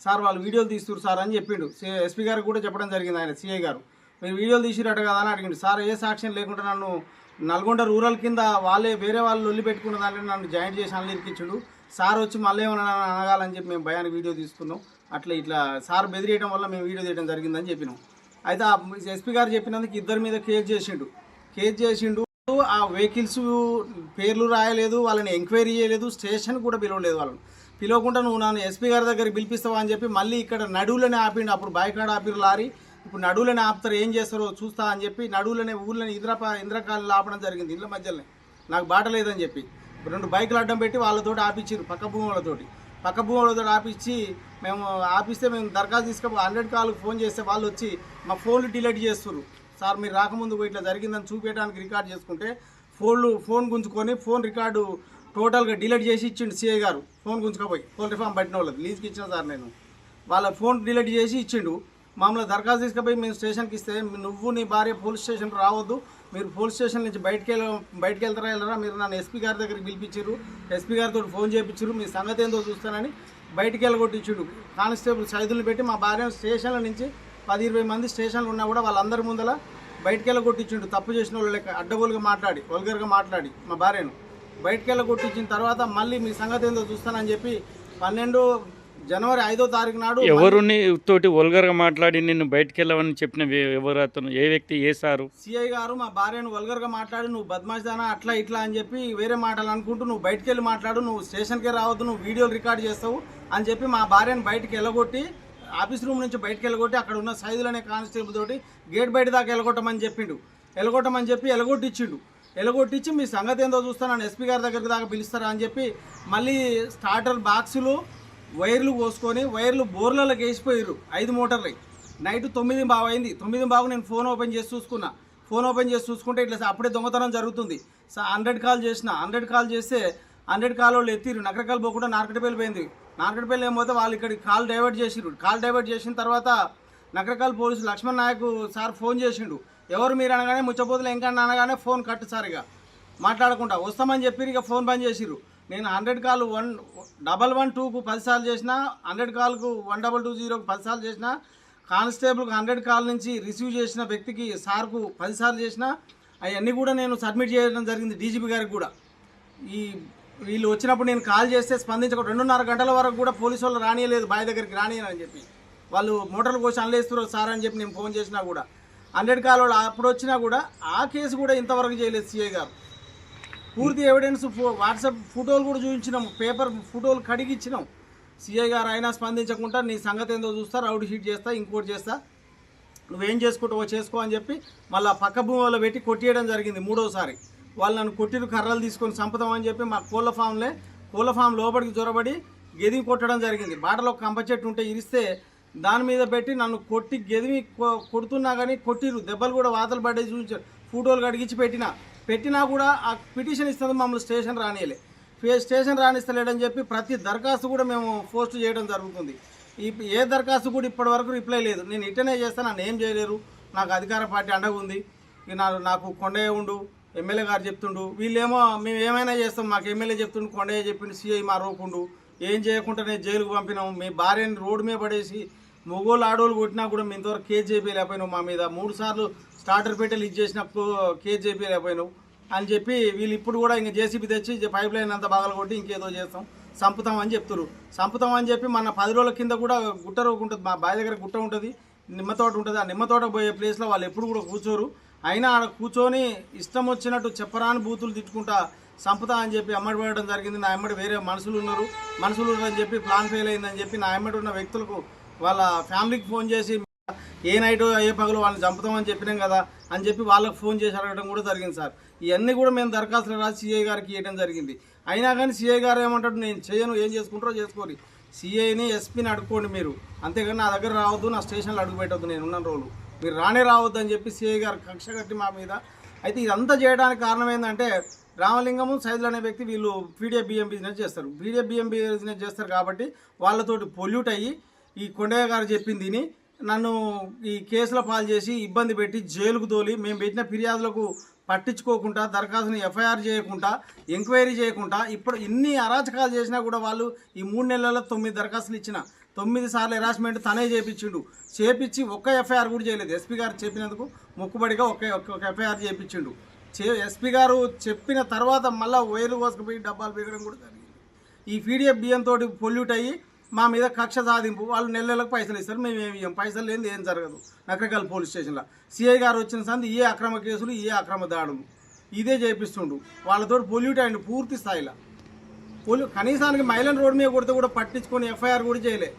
సార్ వాళ్ళు వీడియోలు తీస్తున్నారు సార్ అని చెప్పిండు. ఎస్పీ గారికి కూడా చెప్పడం జరిగింది ఆయన సిఐ గారు. మీరు వీడియోలు తీసిరట కదా అని అడిగిండు. సార్ ఏ సాక్ష్యం లేకుండా నన్ను నల్గొండ రూరల్ కింద వాళ్ళే వేరే వాళ్ళు లొల్లి పెట్టుకున్న దాంట్లో నన్ను జాయింట్ చేసి అందులో ఇరికించుడు సార్ వచ్చి మళ్ళీ ఏమన్నా అనగాలని చెప్పి మేము భయానికి వీడియో తీసుకున్నాం. అట్లా ఇట్లా సార్ బెదిరేయడం వల్ల మేము వీడియో తీయడం జరిగిందని చెప్పినాం. అయితే ఆ ఎస్పీ గారు చెప్పినందుకు ఇద్దరి మీద కేసు చేసిండు. కేసు చేసిండు ఆ వెహికల్స్ పేర్లు రాయలేదు వాళ్ళని ఎంక్వైరీ చేయలేదు స్టేషన్ కూడా పిలవలేదు వాళ్ళని. పిలవకుండా నువ్వు నన్ను ఎస్పీ గారి దగ్గర పిలిపిస్తావా అని చెప్పి మళ్ళీ ఇక్కడ నడువులనే ఆపిండు. అప్పుడు బాయికాడ ఆపిరు లారీ. ఇప్పుడు నడువులనే ఆపుతారు ఏం చేస్తారో చూస్తా అని చెప్పి నడువులనే ఊళ్ళని ఇంద్రప ఇంద్రకాలు ఆపడం జరిగింది ఇళ్ళ మధ్యలోనే. నాకు బాట లేదని చెప్పి. రెండు బైకులు అడ్డం పెట్టి వాళ్ళతోటి ఆపించారు పక్క భూములతోటి పక్క భూములతో ఆపించి మేము ఆపిస్తే మేము దరఖాస్తు తీసుకొని హండ్రెడ్ కాల్కి ఫోన్ చేస్తే వాళ్ళు వచ్చి మా ఫోన్లు డిలీట్ చేస్తారు సార్ మీరు రాకముందు ఇట్లా జరిగిందని చూపించడానికి రికార్డ్ చేసుకుంటే ఫోన్లు ఫోన్ గుంజుకొని ఫోన్ రికార్డు టోటల్గా డిలీట్ చేసి ఇచ్చిండు సిఐ గారు. ఫోన్ గుంజుకపోయి పోల్ట్రీ ఫామ్ పట్టిన వాళ్ళకి లీజ్కి ఇచ్చిన సార్ నేను. వాళ్ళ ఫోన్ డిలీట్ చేసి ఇచ్చిండు. మామూలుగా దరఖాస్తు తీసుకుపోయి మేము స్టేషన్కి ఇస్తే నువ్వు నీ భార్య పోలీస్ స్టేషన్కి రావద్దు మీరు పోలీస్ స్టేషన్ నుంచి బయటకు వెళ్ళ బయటకు వెళ్తారా వెళ్ళరా? మీరు నన్ను ఎస్పీ గారి దగ్గరికి పిలిపించారు ఎస్పీ గారితో ఫోన్ చేయించారు మీ సంగతి ఏందో చూస్తానని బయటికి వెళ్ళగొట్టించుడు కానిస్టేబుల్ సైదులు పెట్టి మా భార్య స్టేషన్ల నుంచి పది ఇరవై మంది స్టేషన్లు ఉన్నా కూడా వాళ్ళందరి ముందల బయటికి వెళ్ళగొట్టించుండు తప్పు చేసిన వాళ్ళు లెక్క అడ్డగోలుగా మాట్లాడి వల్గర్గా మాట్లాడి మా భార్యను. బయటికి వెళ్ళగొట్టించిన తర్వాత మళ్ళీ మీ సంగతి ఏందో చూస్తానని చెప్పి పన్నెండు జనవరి ఐదో తారీఖు నాడు
ఎవరుని తోటి వల్గర్గా మాట్లాడి నిన్ను బయటికి వెళ్ళమని చెప్పిన ఎవరు అతను? ఏ వ్యక్తి? ఏ సారు?
సిఐ గారు మా భార్యను వల్గర్గా మాట్లాడి నువ్వు బద్మాషానా అట్లా ఇట్లా అని చెప్పి వేరే మాటలు అనుకుంటూ నువ్వు బయటికి వెళ్ళి మాట్లాడు నువ్వు స్టేషన్కే రావద్దు నువ్వు వీడియోలు రికార్డ్ చేస్తావు అని చెప్పి మా భార్యను బయటికి వెళ్ళగొట్టి ఆఫీస్ రూమ్ నుంచి బయటికి వెళ్ళగొట్టి అక్కడ ఉన్న సైదులు అనే కానిస్టేబుల్ తోటి గేట్ బయట దాకా వెళ్ళగొట్టమని చెప్పిండు. వెళ్ళగొట్టమని చెప్పి ఎలగొట్టిచ్చిండు ఎలగొట్టించి మీ సంగతి ఏందో చూస్తాను ఎస్పీ గారి దగ్గరికి దాకా పిలుస్తారా అని చెప్పి మళ్ళీ స్టార్టర్ బాక్సులు వైర్లు పోసుకొని వైర్లు బోర్లలోకి వేసిపోయారు ఐదు మోటార్లు నైట్ తొమ్మిది బాగు అయింది తొమ్మిది బాగు నేను ఫోన్ ఓపెన్ చేసి చూసుకున్నా. ఫోన్ ఓపెన్ చేసి చూసుకుంటే ఇట్లా అప్పుడే దొంగతనం జరుగుతుంది. హండ్రెడ్ కాల్ చేసిన. హండ్రెడ్ కాల్ చేస్తే హండ్రెడ్ కాల్ వాళ్ళు ఎత్తిరు నగరకాలు పోకుండా నార్కటిపల్లి పోయింది. నార్కటిపల్లి ఏమోతే వాళ్ళు ఇక్కడికి కాల్ డైవర్ట్ చేసిరు కాల్ డైవర్ట్ చేసిన తర్వాత నకరకాల police Lakshman Naik sir phone చేసిండు. ఎవరు మీరు అనగానే ముచ్చపోతులు ఇంకా అనగానే ఫోన్ కట్టు సార్ ఇక మాట్లాడకుండా. వస్తామని చెప్పి ఇక ఫోన్ బంద్ చేసిరు నేను hundred call one double one టూకు పదిసార్లు చేసిన హండ్రెడ్ కాల్కు వన్ డబల్ టూ జీరోకు పదిసార్లు చేసిన కానిస్టేబుల్కి హండ్రెడ్ కాల్ నుంచి రిసీవ్ చేసిన వ్యక్తికి సార్కు పదిసార్లు చేసిన అవన్నీ కూడా నేను సబ్మిట్ చేయడం జరిగింది డీజీపీ గారికి కూడా. ఈ వీళ్ళు వచ్చినప్పుడు నేను కాల్ చేస్తే స్పందించక రెండున్నర గంటల వరకు కూడా పోలీసు వాళ్ళు రానియలేదు బాయ్ దగ్గరికి రానియని చెప్పి. వాళ్ళు మోటార్లు కోసి అనలేస్తున్నారు సార్ అని చెప్పి నేను ఫోన్ చేసినా కూడా. హండ్రెడ్ కాల్ వాళ్ళు అప్పుడు వచ్చినా కూడా ఆ కేసు కూడా ఇంతవరకు చేయలేదు సిఐ గారు. పూర్తి ఎవిడెన్స్ వాట్సాప్ ఫోటోలు కూడా చూపించినాం. పేపర్ ఫోటోలు కడిగి ఇచ్చినాం సీఐ గారు అయినా స్పందించకుండా నీ సంగతి ఏందో చూస్తా రౌడ్ షీట్ చేస్తా ఇంకోటి చేస్తా. నువ్వేం చేసుకుంటావో చేసుకో అని చెప్పి మళ్ళీ పక్క భూమిలో పెట్టి కొట్టేయడం జరిగింది మూడోసారి. వాళ్ళు నన్ను కొట్టిరు కర్రలు తీసుకొని చంపుతామని చెప్పి మా కోళ్ళ ఫామ్లే కోళ్ళ ఫామ్ లోపలికి జొరబడి గెదిగి కొట్టడం జరిగింది. బాటలో కంప చెట్టు ఉంటే ఇరిస్తే దాని మీద పెట్టి నన్ను కొట్టి గెదిమి కొ- కొడుతున్నా కానీ కొట్టిరు. దెబ్బలు కూడా వాతలు పడేసి చూపించారు. ఫోటోలు కడిగించి పెట్టినా. పెట్టినా కూడా ఆ పిటిషన్ ఇస్తుంది మమ్మల్ని స్టేషన్ రానియలే. స్టేషన్ రాణిస్తలేడని చెప్పి ప్రతి దరఖాస్తు కూడా మేము పోస్ట్ చేయడం జరుగుతుంది. ఈ ఏ దరఖాస్తు కూడా ఇప్పటి వరకు రిప్లై లేదు. నేను ఇట్టనే చేస్తాను నన్ను ఏం చేయలేరు. నాకు అధికార పార్టీ అండగా ఉంది. ఇక నాకు కొండయ్య ఉండు ఎమ్మెల్యే గారు చెప్తుండు. వీళ్ళేమో మేము ఏమైనా చేస్తాం మాకు ఎమ్మెల్యే చెప్తుండు కొండయ్య చెప్పిండు సీఐ మా రోకుండు ఏం చేయకుండా నేను జైలుకు పంపినాం. మీ భార్యని రోడ్డు మీద పడేసి మొగోళ్ళు ఆడోళ్ళు కొట్టినా కూడా మీ ఇంతవరకు కేసు చేపించలేకపోయినావు మా మీద. మూడు సార్లు స్టార్టర్ పెట్టెలు ఇచ్చేసినప్పుడు కేసు లేకపోయినావు అని చెప్పి వీళ్ళు ఇప్పుడు కూడా ఇంకా జేసీబీ తెచ్చి పైప్ లైన్ అంతా బాగా కొట్టి ఇంకేదో చేస్తాం. సంపుతాం అని చెప్తారు సంపుతాం అని చెప్పి మన పది రోజుల కింద కూడా గుట్ట రోగు ఉంటుంది మా బావి దగ్గర గుట్ట ఉంటుంది. నిమ్మ తోట ఉంటుంది. ఆ నిమ్మ తోట పోయే ప్లేస్లో వాళ్ళు ఎప్పుడు కూడా కూర్చోరు. అయినా ఆడ కూర్చొని ఇష్టం వచ్చినట్టు చెప్పరాని బూతులు తిట్టుకుంటా సంపుతా అని చెప్పి అమ్మడి పడడం జరిగింది. నా అమ్మడి వేరే మనుషులు ఉన్నారు. మనుషులు ఉన్నారని చెప్పి ప్లాన్ ఫెయిల్ అయిందని చెప్పి నా అమ్మడి ఉన్న వ్యక్తులకు వాళ్ళ ఫ్యామిలీకి ఫోన్ చేసి ఏ నైట్ అయ్యే పగలు వాళ్ళని చంపుతామని చెప్పినాం కదా అని చెప్పి వాళ్ళకి ఫోన్ చేసి అడగడం కూడా జరిగింది సార్. ఇవన్నీ కూడా మేము దరఖాస్తులు రాసి సిఐ గారికి ఇవ్వడం జరిగింది. అయినా కానీ సిఐ గారు ఏమంటాడు నేను చేయను ఏం చేసుకుంటారో చేసుకోని సిఐని ఎస్పీని అడుక్కోండి మీరు. అంతేగాని నా దగ్గర రావద్దు నా స్టేషన్లో అడుగు పెట్టవద్దు నేను ఉన్న రోజులు మీరు రానే రావద్దు అని చెప్పి సిఐ గారు కక్ష కట్టి మా మీద. అయితే ఇదంతా చేయడానికి కారణం ఏంటంటే రామలింగము సైదులు అనే వ్యక్తి వీళ్ళు పీడిఎఫ్ బిఎం బిజినెస్ చేస్తారు. పీడిఎఫ్ బిఎం బిజినెస్ చేస్తారు కాబట్టి వాళ్ళతోటి పొల్యూట్ అయ్యి ఈ కొండయ్య గారు చెప్పింది తిని నన్ను ఈ కేసుల పాలు చేసి ఇబ్బంది పెట్టి జైలుకు తోలి మేము పెట్టిన ఫిర్యాదులకు పట్టించుకోకుండా దరఖాస్తుని ఎఫ్ఐఆర్ చేయకుండా ఎంక్వైరీ చేయకుండా ఇప్పుడు ఇన్ని అరాచకాలు చేసినా కూడా వాళ్ళు ఈ మూడు నెలల్లో తొమ్మిది దరఖాస్తులు ఇచ్చిన తొమ్మిది సార్లు హెరాస్మెంట్ తనే చేపించిండు. చేపించి ఒక్క ఎఫ్ఐఆర్ కూడా చేయలేదు. ఎస్పీ గారు చెప్పినందుకు మొక్కుబడిగా ఒకే ఒక్క ఎఫ్ఐఆర్ చేపించిండు. చే ఎస్పీ గారు చెప్పిన తర్వాత మళ్ళీ వైర్లు కోసుకుపోయి డబ్బాలు పెరగడం కూడా జరిగింది. ఈ పీడిఎఫ్ బియ్యం తోటి పొల్యూట్ అయ్యి మా మీద కక్ష సాధింపు వాళ్ళు నెల నెలకు పైసలు ఇస్తారు మేము ఏమి ఇవ్వం పైసలు లేని ఏం జరగదు. నకరకల్ పోలీస్ స్టేషన్లో. సిఐ గారు వచ్చిన సంది ఏ అక్రమ కేసులు ఏ అక్రమ దాడులు. ఇదే చేపిస్తుండు. వాళ్ళతో పొల్యూట్ అయ్యిండు పూర్తి స్థాయిలో. పొల్యూ కనీసానికి మైలన్ రోడ్ మీద కొడితే కూడా పట్టించుకొని ఎఫ్ఐఆర్ కూడా చేయలే.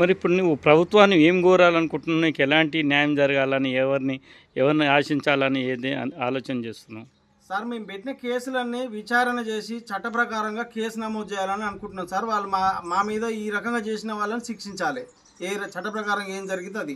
మరి ఇప్పుడు నువ్వు ప్రభుత్వాన్ని ఏం కోరాలనుకుంటున్నావు? నీకు ఎలాంటి న్యాయం జరగాలని ఎవరిని ఎవరిని ఆశించాలని ఏది ఆలోచన చేస్తున్నావు?
సార్ మేము పెట్టిన కేసులన్నీ విచారణ చేసి చట్ట ప్రకారంగా కేసు నమోదు చేయాలని అనుకుంటున్నాం సార్. వాళ్ళు మా మా మీద ఈ రకంగా చేసిన వాళ్ళని శిక్షించాలి. ఏ చట్ట ప్రకారం ఏం జరిగిందో అది.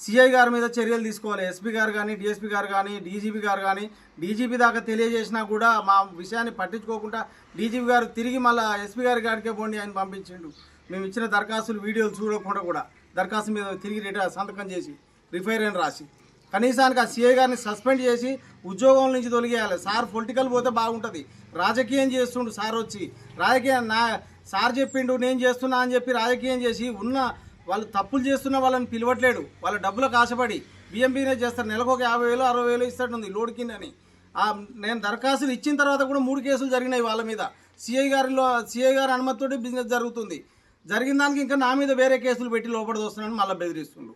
సిఐ గారి మీద చర్యలు తీసుకోవాలి. ఎస్పీ గారు కానీ డిఎస్పీ గారు కానీ డీజీపీ గారు కానీ డీజీపీ దాకా తెలియజేసినా కూడా మా విషయాన్ని పట్టించుకోకుండా డీజీపీ గారు తిరిగి మళ్ళీ ఎస్పీ గారి గారికే పోండి ఆయన పంపించిండు. మేము ఇచ్చిన దరఖాస్తులు వీడియోలు చూడకుండా కూడా దరఖాస్తు మీద తిరిగి రిట సంతకం చేసి రిఫైర్ అని రాసి కనీసానికి ఆ సీఐ గారిని సస్పెండ్ చేసి ఉద్యోగం నుంచి తొలగేయాలి. సార్ పొలిటికల్ పోతే బాగుంటుంది. రాజకీయం చేస్తుండు సార్ వచ్చి. రాజకీయం నా సార్ చెప్పిండు నేను చేస్తున్నా అని చెప్పి రాజకీయం చేసి ఉన్న వాళ్ళు తప్పులు చేస్తున్న వాళ్ళని పిలవట్లేడు. వాళ్ళ డబ్బులకు ఆశపడి బిఎంపీనే చేస్తారు. నెలకు ఒక యాభై వేలు అరవై వేలు ఇస్తాడు లోడ్ కిందని. నేను దరఖాస్తులు ఇచ్చిన తర్వాత కూడా మూడు కేసులు జరిగినాయి వాళ్ళ మీద. సిఐ గారిలో సిఐ గారి అనుమతితోటి బిజినెస్ జరుగుతుంది. జరిగిన దానికి ఇంకా నా మీద వేరే కేసులు పెట్టి లోపల వస్తున్నాను మళ్ళీ బెదిరిస్తుండ్రు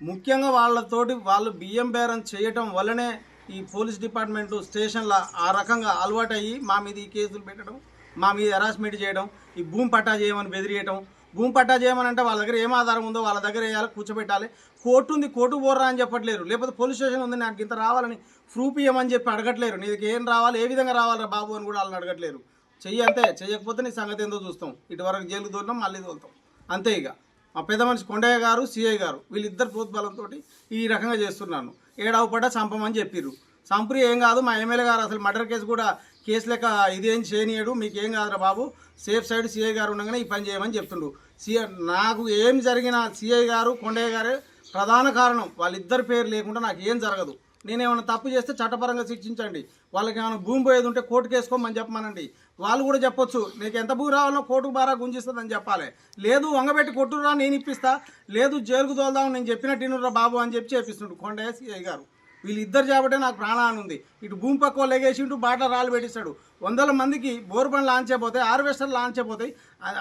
ముఖ్యంగా వాళ్ళతోటి వాళ్ళు బియ్యం బేరం చేయటం వల్లనే ఈ పోలీస్ డిపార్ట్మెంట్ స్టేషన్లో ఆ రకంగా అలవాటయ్యి మా మీద ఈ కేసులు పెట్టడం మా మీద హెరాస్మెంట్ చేయడం ఈ భూమి పట్టా చేయమని బెదిరియటం. భూమి పట్టా చేయమని అంటే వాళ్ళ దగ్గర ఏం ఆధారం ఉందో వాళ్ళ దగ్గర వేయాలి కూర్చోబెట్టాలి. కోర్టు ఉంది కోర్టు పోర్రా అని చెప్పట్లేరు. లేకపోతే పోలీస్ స్టేషన్ ఉంది నాకు ఇంత రావాలని ప్రూఫ్ ఇవ్వమని చెప్పి అడగట్లేరు. నీకు ఏం రావాలి ఏ విధంగా రావాలరా బాబు అని కూడా వాళ్ళని అడగట్లేరు. చెయ్యి అంతే చేయకపోతే నీ సంగతి ఏందో చూస్తాం. ఇటువరకు జైలుకు తోలినాం మళ్ళీ తోలుతాం. అంతే ఇక. పెద్ద మనిషి కొండయ్య గారు సిఐ గారు వీళ్ళిద్దరు ప్రోద్బలంతో ఈ రకంగా చేస్తున్నాను. ఏడావు పడ్డ చంపమని చెప్పిర్రు. సంప్రి ఏం కాదు మా ఎమ్మెల్యే గారు అసలు మర్డర్ కేసు కూడా కేసు లెక్క ఇదేం చేయనీయడు మీకు ఏం కాదురా బాబు. సేఫ్ సైడ్ సిఐ గారు ఉండగానే ఈ పని చేయమని చెప్తుండు. సిఐ నాకు ఏం జరిగినా సిఐ గారు కొండయ్య గారు ప్రధాన కారణం. వాళ్ళిద్దరి పేరు లేకుండా నాకు ఏం జరగదు. నేనేమైనా తప్పు చేస్తే చట్టపరంగా శిక్షించండి. వాళ్ళకి ఏమైనా భూమి పోయేది ఉంటే కోర్టు కేసుకోమని చెప్పమనండి. వాళ్ళు కూడా చెప్పొచ్చు నీకు ఎంత భూమి రావాలో కోర్టుకు బారా గుంజిస్తుందని చెప్పాలి. లేదు వంగబెట్టి కొట్టురా నేను ఇప్పిస్తా. లేదు జైలుకు తోలుదాం నేను చెప్పినట్టు ఇనురా బాబు అని చెప్పి చేపిస్తుండు కొండయ్య సిఐ గారు. వీళ్ళిద్దరు చేపట్టే నాకు ప్రాణాన్ని ఉంది. ఇటు భూమి పక్క వాళ్ళు ఇటు బాట రాళ్ళు పెట్టిస్తాడు. వందల మందికి బోర్ పని లాంచ్ అయిపోతాయి హార్వెస్టర్ లాంచ్ అయిపోతాయి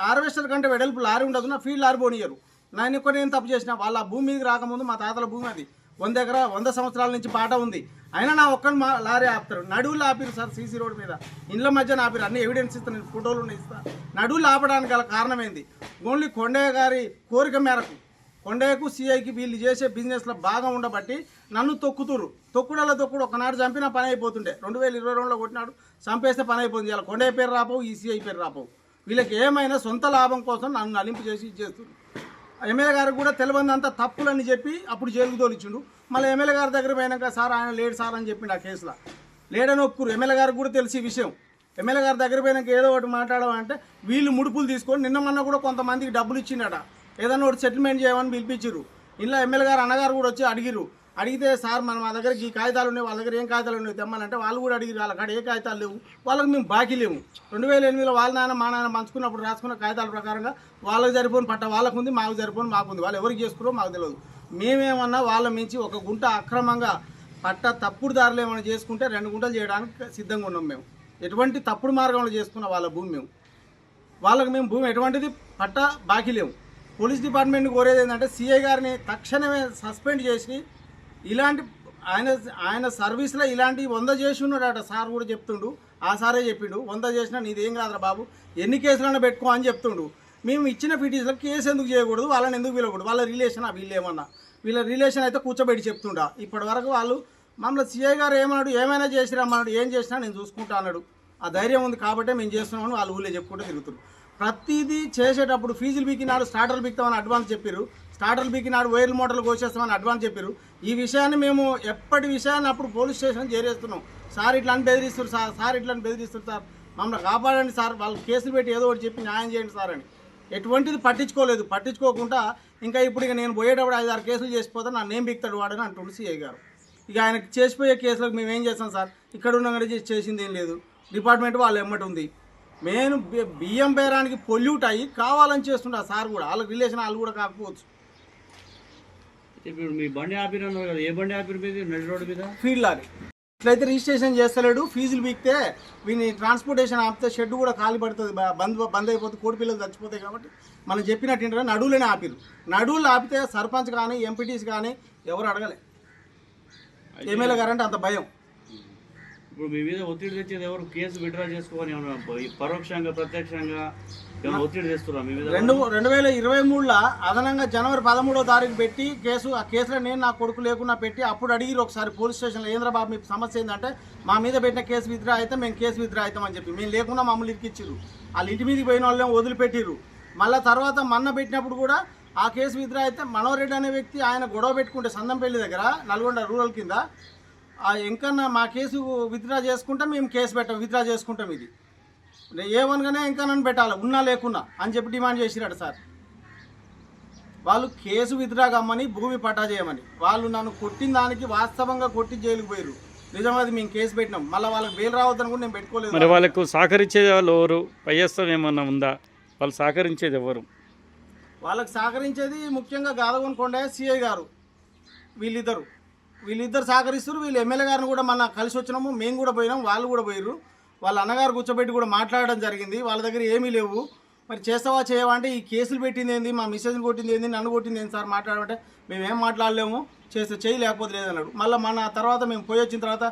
హార్వెస్టర్ కంటే వెడల్పు లారీ ఉండదు నా ఫీల్డ్ లారీ పోనీయరు. నేను ఇక్కడ నేను తప్పు చేసిన వాళ్ళ భూమి మీదకి రాకముందు మా తాతల భూమి అది. వంద ఎకరా వంద సంవత్సరాల నుంచి పాట ఉంది. అయినా నా ఒక్కని మా లారీ ఆపుతారు. నడువులు ఆపిరు సార్ సీసీ రోడ్ మీద. ఇండ్ల మధ్య ఆపిరు అన్ని ఎవిడెన్స్ ఇస్తాను నేను ఫోటోలు ఉన్నాయి ఇస్తా. నడువులు ఆపడానికి గల కారణం ఏంది? ఓన్లీ కొండయ్య గారి కోరిక మేరకు కొండయ్యకు సిఐకి వీళ్ళు చేసే బిజినెస్లో బాగా ఉండబట్టి నన్ను తొక్కుతురు తొక్కుడల్లో తొక్కుడు ఒకనాడు చంపినా పని అయిపోతుండే. రెండు వేల ఇరవై రెండులో కొట్టినాడు. చంపేస్తే పని అయిపోతుంది. ఇలా కొండయ్య పేరు రాపోవు ఈ సిఐ పేరు రాపవు. వీళ్ళకి ఏమైనా సొంత లాభం కోసం నన్ను నలింపు చేసి ఇచ్చేస్తుంది ఎమ్మెల్యే గారికి కూడా తెలియదంతా తప్పులని చెప్పి అప్పుడు జైలుకు తోలిచ్చిండు. మళ్ళీ ఎమ్మెల్యే గారి దగ్గర పోయినాక సార్ ఆయన లేడు సార్ అని చెప్పిండు ఆ కేసులో. లేడని ఒప్పుకురు ఎమ్మెల్యే గారికి కూడా తెలిసి విషయం. ఎమ్మెల్యే గారి దగ్గర పోయినాక ఏదో ఒకటి మాట్లాడమంటే వీళ్ళు ముడుపులు తీసుకొని నిన్న మొన్న కూడా కొంతమందికి డబ్బులు ఇచ్చిండట. ఏదైనా ఒకటి సెటిల్మెంట్ చేయమని పిలిపించారు ఇలా ఎమ్మెల్యే గారు అన్నగారు కూడా వచ్చి అడిగిరు అడిగితే సార్ మన మా దగ్గర ఈ కాగితాలు ఉన్నాయి వాళ్ళ దగ్గర ఏం కాగితాలు ఉన్నాయి తెమ్మనంటే వాళ్ళు కూడా అడిగి వాళ్ళ కాడ ఏ కాగితాలు లేవు. వాళ్ళకి మేము బాకీ లేవు. రెండు వేల ఎనిమిదిలో వాళ్ళ నాన్న మా నాన్న మంచుకున్నప్పుడు రాసుకున్న కాగితాల ప్రకారంగా వాళ్ళకి సరిపోని పట్ట వాళ్ళకు ఉంది మాకు సరిపోని మాకు ఉంది. వాళ్ళు ఎవరికి చేసుకురో మాకు తెలియదు మేమేమన్నా వాళ్ళ మించి ఒక గుంట అక్రమంగా పట్ట తప్పుడు దారులు ఏమైనా చేసుకుంటే రెండు గుంటలు చేయడానికి సిద్ధంగా ఉన్నాం మేము. ఎటువంటి తప్పుడు మార్గంలో చేసుకున్న వాళ్ళ భూమి మేము. వాళ్ళకి మేము భూమి ఎటువంటిది? పట్ట బాకీ లేవు. పోలీస్ డిపార్ట్మెంట్ కోరేది ఏంటంటే సిఐ గారిని తక్షణమే సస్పెండ్ చేసి ఇలాంటి ఆయన ఆయన సర్వీస్లో ఇలాంటి వంద చేసి ఉన్నాడట సార్ కూడా చెప్తుండు. ఆ సారే చెప్పిండు. వంద చేసినా నీదేం కాదురా బాబు. ఎన్ని కేసులైనా పెట్టుకో అని చెప్తుండు. మేము ఇచ్చిన పిటిషన్లో కేసు ఎందుకు చేయకూడదు? వాళ్ళని ఎందుకు పిలవకూడదు? వాళ్ళ రిలేషన్? వీళ్ళు ఏమన్నా వీళ్ళ రిలేషన్ అయితే కూర్చోబెట్టి చెప్తుండా. ఇప్పటి వరకు వాళ్ళు మమ్మల్ని సీఐ గారు ఏమన్నాడు? ఏమైనా చేసిరమ్మన్నాడు ఏం చేసినా నేను చూసుకుంటా అన్నాడు. ఆ ధైర్యం ఉంది కాబట్టే మేము చేస్తున్నామని వాళ్ళు ఊళ్ళో చెప్పుకుంటూ తిరుగుతున్నారు ప్రతిదీ చేసేటప్పుడు ఫీజులు బిక్కినాడు స్టార్టర్లు బిక్తామని అడ్వాన్స్ చెప్పారు స్టార్టర్లు బీకినాడు వైర్లు మోటార్లు కోసేస్తామని అడ్వాన్స్ చెప్పారు. ఈ విషయాన్ని మేము ఎప్పటి విషయాన్ని అప్పుడు పోలీస్ స్టేషన్ చేరేస్తున్నాం. సార్ ఇట్లా అని బెదిరిస్తారు సార్ సార్ ఇట్లా అని బెదిరిస్తారు సార్. మమ్మల్ని కాపాడండి సార్ వాళ్ళు కేసులు పెట్టి ఏదో ఒకటి చెప్పి న్యాయం చేయండి సార్ అని. ఎటువంటిది పట్టించుకోలేదు. పట్టించుకోకుండా ఇంకా ఇప్పుడు ఇక నేను పోయేటప్పుడు ఐదు ఆరు కేసులు చేసిపోతే నా నేమ్ బిక్తాడు వాడని అంటుండు సిఐ గారు. ఇక ఆయనకి చేసిపోయే కేసులకు మేము ఏం చేస్తాం సార్? ఇక్కడ ఉన్న చేసింది ఏం లేదు. డిపార్ట్మెంట్ వాళ్ళు ఎమ్మటి ఉంది. నేను బి- బియ్యం బేరానికి పొల్యూట్ అయ్యి కావాలని చేస్తుండే సార్ కూడా. వాళ్ళకి రిలేషన్ వాళ్ళు కూడా కాకపోవచ్చు.
ఇప్పుడు మీ బండి కదా ఏ బండి ఆపిరు మీద నడి రోడ్డు మీద?
ఫీల్డ్ లారీ ఇట్లయితే రిజిస్ట్రేషన్ చేస్తలేడు ఫీజులు బీక్తే వీని ట్రాన్స్పోర్టేషన్ ఆపితే షెడ్ కూడా ఖాళీ పడుతుంది బంద్ బంద్ అయిపోతే కోడి పిల్లలు చచ్చిపోతాయి కాబట్టి మనం చెప్పినట్టు ఏంటంటే నడువులోనే ఆపిరు. నడువులు ఆపితే సర్పంచ్ కానీ ఎంపీటీస్ కానీ ఎవరు అడగలే. ఎమ్మెల్యే గారంటే అంత భయం.
ఇప్పుడు మీ మీద ఒత్తిడి తెచ్చేది ఎవరు? కేసు విత్డ్రా చేసుకోవాలి ఏమన్నా పరోక్షంగా ప్రత్యక్షంగా ఒత్తిడి తెస్తున్నా మీ మీద?
రెండు రెండు వేల ఇరవై మూడులో అదనంగా జనవరి పదమూడో తారీఖు పెట్టి కేసు ఆ కేసులో నేను నా కొడుకు లేకుండా పెట్టి అప్పుడు అడిగిరు ఒకసారి పోలీస్ స్టేషన్లో ఏంద్రబాబు మీ సమస్య ఏంటంటే మా మీద పెట్టిన కేసు విత్డ్రా అయితే మేము కేసు విత్డ్రా అవుతామని చెప్పి. మేము లేకుండా మమ్మల్ని ఇరికిచ్చిర్రు. వాళ్ళ ఇంటి మీదకి పోయిన వాళ్ళని వదిలిపెట్టిర్రు. మళ్ళీ తర్వాత మన్న పెట్టినప్పుడు కూడా ఆ కేసు విత్డ్రా అయితే మనోరెడ్డి అనే వ్యక్తి ఆయన గొడవ పెట్టుకుంటే సందంపల్లి దగ్గర నల్గొండ రూరల్ కింద ఆ ఎంకన్నా మా కేసు విత్డ్రా చేసుకుంటాం మేము కేసు పెట్టాం విత్డ్రా చేసుకుంటాం ఇది. ఏమనగానే ఇంకా నన్ను పెట్టాలి ఉన్నా లేకున్నా అని చెప్పి డిమాండ్ చేసిరాడు సార్. వాళ్ళు కేసు విత్డ్రా కమ్మని భూమి పట్టా చేయమని. వాళ్ళు నన్ను కొట్టిన దానికి వాస్తవంగా కొట్టి జైలుకు పోయారు నిజామాబాద్ మేము కేసు పెట్టినాం. మళ్ళీ వాళ్ళకి బెయిల్ రావద్దని కూడా నేను పెట్టుకోలేదు.
మరి వాళ్ళకు సహకరించేది వాళ్ళు ఎవరు? పైయస్తం ఏమన్నా ఉందా? వాళ్ళు సహకరించేది ఎవరు?
వాళ్ళకి సహకరించేది ముఖ్యంగా గాదగొని కొండయ్య సిఐ గారు వీళ్ళిద్దరు. వీళ్ళిద్దరు సహకరిస్తారు వీళ్ళు ఎమ్మెల్యే గారిని కూడా మన కలిసి వచ్చినాము. మేము కూడా పోయినాం. వాళ్ళు కూడా పోయారు వాళ్ళ అన్నగారు కూర్చోబెట్టి కూడా మాట్లాడడం జరిగింది. వాళ్ళ దగ్గర ఏమీ లేవు. మరి చేస్తావా చేయవా అంటే ఈ కేసులు పెట్టింది ఏంది? మా మిసేజ్ని కొట్టింది ఏంది? నన్ను కొట్టింది ఏంది సార్ మాట్లాడమంటే మేము ఏం మాట్లాడలేము. చేస్తే చేయి లేకపోతే లేదన్నాడు మళ్ళీ మన తర్వాత మేము పోయి వచ్చిన తర్వాత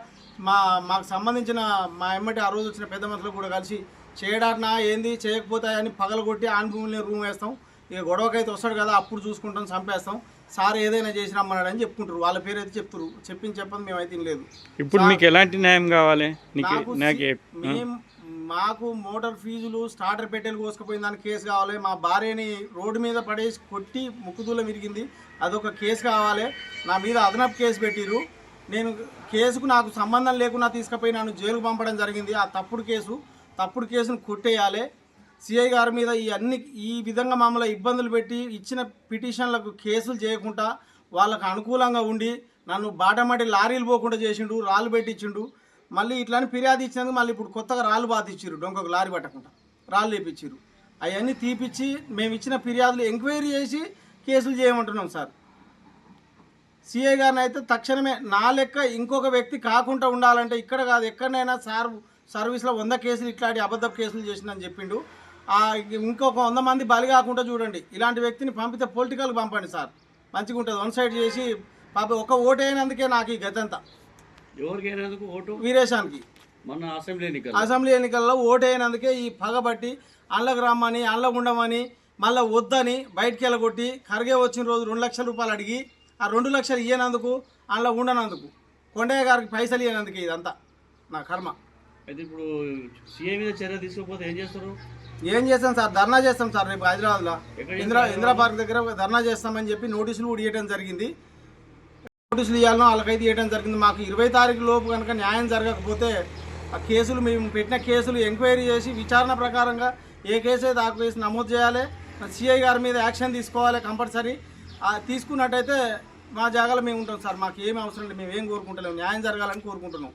మా మాకు సంబంధించిన మా ఎమ్మటి ఆ రోజు వచ్చిన పెద్ద మనుషులు కూడా కలిసి చేయడానా ఏంది? చేయకపోతాయని పగలగొట్టి ఆన్ భూమిని రూమ్ వేస్తాం. ఇక గొడవకైతే వస్తాడు కదా అప్పుడు చూసుకుంటాం చంపేస్తాం. సార్ ఏదైనా చేసి రమ్మన్నాడు అని చెప్పుకుంటారు. వాళ్ళ పేరు అయితే చెప్తారు. చెప్పింది చెప్పని మేమైతే లేదు
ఇప్పుడు మీకు ఎలాంటి న్యాయం కావాలి? నీకు
నాకు
నాకు
సి- మేం మాకు మోటార్ ఫీజులు స్టార్టర్ పెట్టెలు కోసుకుపోయిన దానికి కేసు కావాలి. మా భార్యని రోడ్డు మీద పడేసి కొట్టి ముక్కుదూలం విరిగింది. అదొక కేసు కావాలి. నా మీద అదనపు కేసు పెట్టిరు నేను కేసుకు నాకు సంబంధం లేకుండా తీసుకుపోయి నన్ను జైలుకు పంపడం జరిగింది. ఆ తప్పుడు కేసు తప్పుడు కేసును కొట్టేయాలి. సిఐ గారి మీద ఈ అన్ని ఈ విధంగా మమ్మల్ని ఇబ్బందులు పెట్టి ఇచ్చిన పిటిషన్లకు కేసులు చేయకుండా వాళ్ళకు అనుకూలంగా ఉండి నన్ను బాటమాటి లారీలు పోకుండా చేసిండు రాళ్ళు పెట్టించిండు. మళ్ళీ ఇట్లానే ఫిర్యాదు ఇచ్చినందుకు మళ్ళీ ఇప్పుడు కొత్తగా రాళ్ళు బాధించారు డొంకకు లారీ పట్టకుండా. రాళ్ళు వేపించారు అవన్నీ తీపిచ్చి మేము ఇచ్చిన ఫిర్యాదులు ఎంక్వైరీ చేసి కేసులు చేయమంటున్నాం సార్. సిఐ గారిని అయితే తక్షణమే నా లెక్క ఇంకొక వ్యక్తి కాకుండా ఉండాలంటే ఇక్కడ కాదు ఎక్కడైనా సార్ సర్వీస్లో వంద కేసులు ఇట్లాంటి అబద్ధ కేసులు చేసిందని చెప్పిండు. ఇంకొక వంద మంది బలి కాకుండా చూడండి. ఇలాంటి వ్యక్తిని పంపితే పొలిటికల్ పంపండి సార్. మంచిగా ఉంటుంది. వన్ సైడ్ చేసి పాప ఒక ఓటు అయినందుకే నాకు ఈ గతంతా
ఎవరికి అయినందుకు ఓటు?
వీరేశానికి.
అసెంబ్లీ ఎన్నికలు
అసెంబ్లీ ఎన్నికల్లో ఓటు అయినందుకే ఈ పగబట్టి అండ్లకు రమ్మని అండ్లకు ఉండమని మళ్ళీ వద్దని బయటికి వెళ్ళగొట్టి కరిగే వచ్చిన రోజు రెండు లక్షల రూపాయలు అడిగి ఆ రెండు లక్షలు ఇయ్యనందుకు అందులో ఉండనందుకు కొండయ్య గారికి పైసలు ఇయ్యనందుకు ఇదంతా నా కర్మ.
అయితే ఇప్పుడు సీఏ మీద చర్య తీసుకోకపోతే ఏం చేస్తారు?
ఏం చేస్తాం సార్? ధర్నా చేస్తాం సార్ రేపు హైదరాబాద్లో. ఇందిరా ఇందిరా పార్క్ దగ్గర ధర్నా చేస్తామని చెప్పి నోటీసులు కూడా ఇవ్వడం జరిగింది. నోటీసులు ఇవ్వాలనో వాళ్ళకైతే ఇవ్వడం జరిగింది. మాకు ఇరవై తారీఖు లోపు కనుక న్యాయం జరగకపోతే ఆ కేసులు మేము పెట్టిన కేసులు ఎంక్వైరీ చేసి విచారణ ప్రకారంగా ఏ కేసు అయితే ఆ కేసు నమోదు చేయాలి సిఐ గారి మీద యాక్షన్ తీసుకోవాలి కంపల్సరీ. తీసుకున్నట్టయితే మా జాగాలో మేము ఉంటాం సార్. మాకు ఏమి అవసరం లేదు. మేము ఏం కోరుకుంటలేము. న్యాయం జరగాలని కోరుకుంటున్నాం.